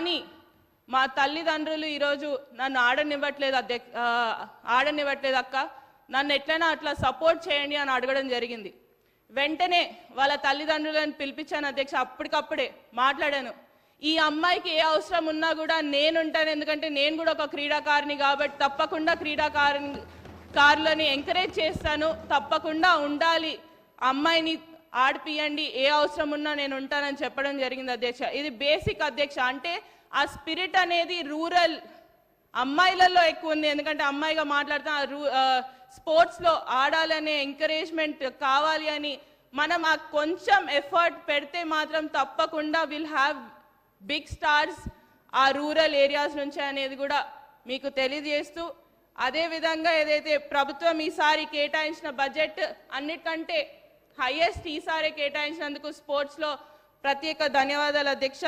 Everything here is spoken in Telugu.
కానీ మా తల్లిదండ్రులు ఈరోజు నన్ను ఆడనివ్వట్లేదు అధ్యక్ష ఆడనివ్వట్లేదు అక్క. నన్ను ఎట్లైనా అట్లా సపోర్ట్ చేయండి అని అడగడం జరిగింది. వెంటనే వాళ్ళ తల్లిదండ్రులను పిలిపించాను అధ్యక్ష. అప్పటికప్పుడే మాట్లాడాను. ఈ అమ్మాయికి ఏ అవసరం ఉన్నా కూడా నేనుంటాను. ఎందుకంటే నేను కూడా ఒక క్రీడాకారిని కాబట్టి తప్పకుండా క్రీడాకారిని కారులని ఎంకరేజ్ చేస్తాను. తప్పకుండా ఉండాలి. అమ్మాయిని ఆడిపియండి ఏ అవసరం ఉన్నా నేను ఉంటానని చెప్పడం జరిగింది అధ్యక్ష. ఇది బేసిక్ అధ్యక్ష. అంటే ఆ స్పిరిట్ అనేది రూరల్ అమ్మాయిలలో ఎక్కువ ఉంది. ఎందుకంటే అమ్మాయిగా మాట్లాడుతా స్పోర్ట్స్లో ఆడాలనే ఎంకరేజ్మెంట్ కావాలి అని మనం ఆ కొంచెం ఎఫర్ట్ పెడితే మాత్రం తప్పకుండా విల్ హ్యావ్ బిగ్ స్టార్స్ ఆ రూరల్ ఏరియాస్ నుంచి అనేది కూడా మీకు తెలియజేస్తూ అదేవిధంగా ఏదైతే ప్రభుత్వం ఈసారి కేటాయించిన బడ్జెట్ అన్నిటికంటే హైయెస్ట్ ఈసారి కేటాయించినందుకు స్పోర్ట్స్లో ప్రత్యేక ధన్యవాదాలు అధ్యక్ష.